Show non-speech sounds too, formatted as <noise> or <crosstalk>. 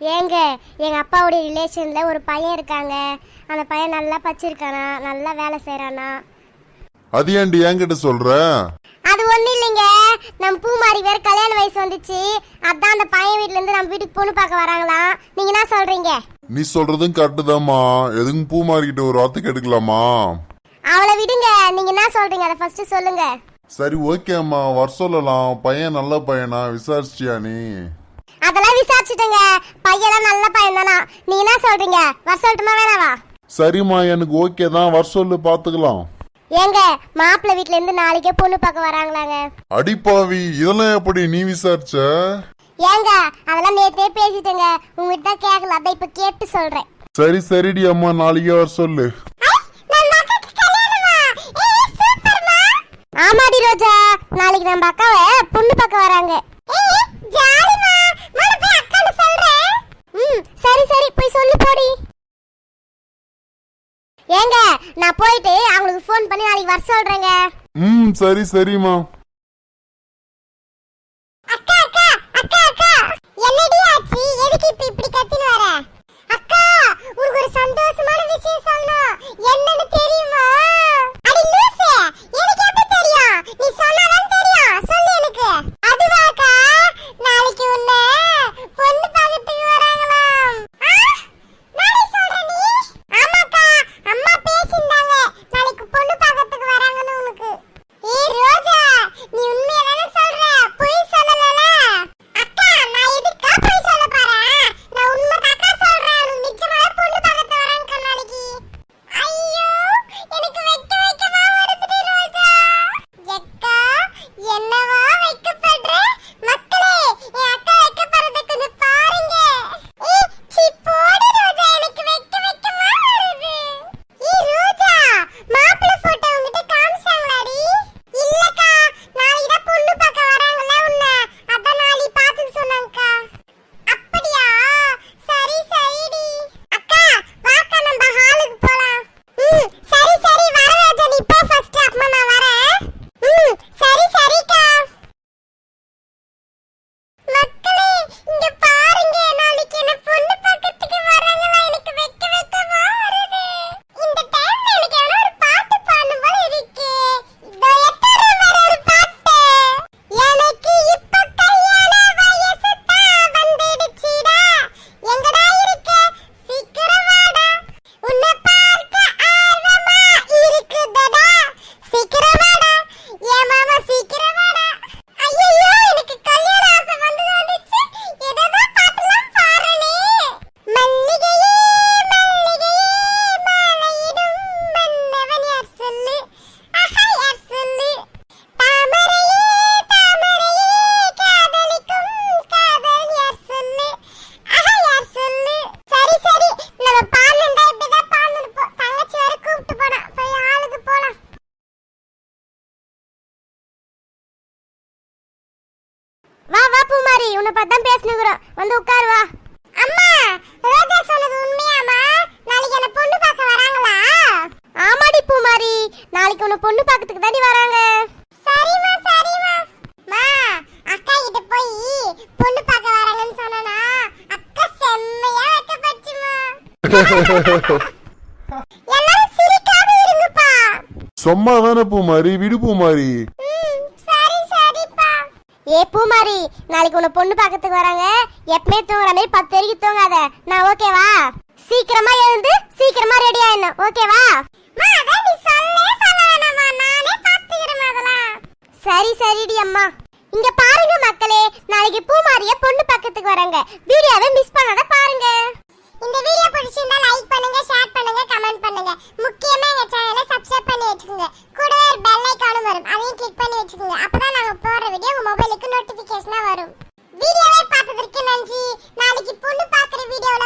ஏங்க எங்க அப்பாவுடைய ரிலேஷன்ல ஒரு பையன் இருக்காங்க. அந்த பையன் நல்லா படிச்சிருக்கானா? நல்லா வேலை செய்றானா? அது ஏன்டி என்கிட்ட சொல்ற? அது ஒண்ணும் இல்லைங்க. நம்ம பூமாரி வேற கல்யாண வயசு வந்துச்சு. அதான் அந்த பையன் வீட்ல இருந்து நம்ம வீட்டுக்கு பொண்ணு பார்க்க வராங்களாம். நீங்க என்ன சொல்றீங்க? நீ சொல்றதும் கரெக்டு எதுக்கும் பூ மாறிக்கிட்ட ஒரு வார்த்தை கேட்டுக்கலாமா? அவளை விடுங்க. நீங்க என்ன சொல்றீங்க? அதை ஃபர்ஸ்ட் சொல்லுங்க. சரி ஓகேம்மா வர சொல்லலாம். பையன் நல்ல பையனா? விசாரிச்சியா நீ? விசாரிச்சுட்டேங்க பையெல்லாம் நல்ல பையன் தானா நீங்க என்ன சொல்றீங்க? வர சொல்லட்டுமா வேணாவா? சரிம்மா எனக்கு ஓகே தான். வர சொல்லு பாத்துக்கலாம். ஏங்க மாப்பிள்ளை வீட்ல இருந்து நாளைக்கே பொண்ணு பார்க்க வராங்களாங்க. அடிப்பாவி இதெல்லாம் எப்படி நீ விசாரிச்ச? ஏங்க அதெல்லாம் நேத்தே பேசிட்டேங்க. உங்ககிட்ட தான் கேட்கல அதான் இப்ப கேட்டு சொல்றேன். சரி சரிடி அம்மா நாளைக்கே வர சொல்லு. ஆமாடி ரோஜா நாளைக்கு நம்ம அக்காவை பொண்ணு பார்க்க வராங்க ம், சரி சரி போய் சொல்லு போடி ஏங்க நான் போயிட்டு அவங்களுக்கு ஃபோன் பண்ணி நாளைக்கு வர சொல்றேங்க. ம் சரி சரிம்மா. வா வா பூமாரி. உன்னை பார்த்து பேசணுங்கிறோம். வந்து உட்காரு வா. அம்மா ரோஜா சொன்னது உண்மையாமா நாளைக்கு என்ன பொண்ணு பார்க்க வராங்களா? ஆமாடி பூமாரி. நாளைக்கு உன்னை பொண்ணு பார்க்கறதுக்கு தாண்டி வராங்க. சரிம்மா சரிம்மா. மா அக்கா கிட்ட போய் பொண்ணு பார்க்க வராங்கன்னு சொன்னனா அக்கா செம்மையா வைக்கப்பட்டுமா <laughs> எல்லாரும் சிரிக்காம இருங்கப்பா. சும்மா தானே பூ மாறி விடு பூ மாறி ம், சரி சரிப்பா ஏ பூமாரி நாளைக்கு உன்னை பொண்ணு பார்க்கறதுக்கு வராங்க. எப்பவுமே தூங்குற மாதிரி பத்து வரைக்கும் தூங்காத. நான் ஓகேவா? சீக்கிரமா எழுந்து சீக்கிரமா ரெடி ஆயிடணும். ஓகேவா? சரி சரிடி அம்மா. இங்க பாருங்க மக்களே நாளைக்கு பூமாரிய பொண்ணு பக்கத்துக்கு வராங்க. வீடியோவை மிஸ் பண்ணாத பாருங்க. இந்த நோட்டிபிகேஷனா வரும். வீடியோவை பார்த்ததற்கு நன்றி. நாளைக்கு பொண்ணு பாக்குற வீடியோல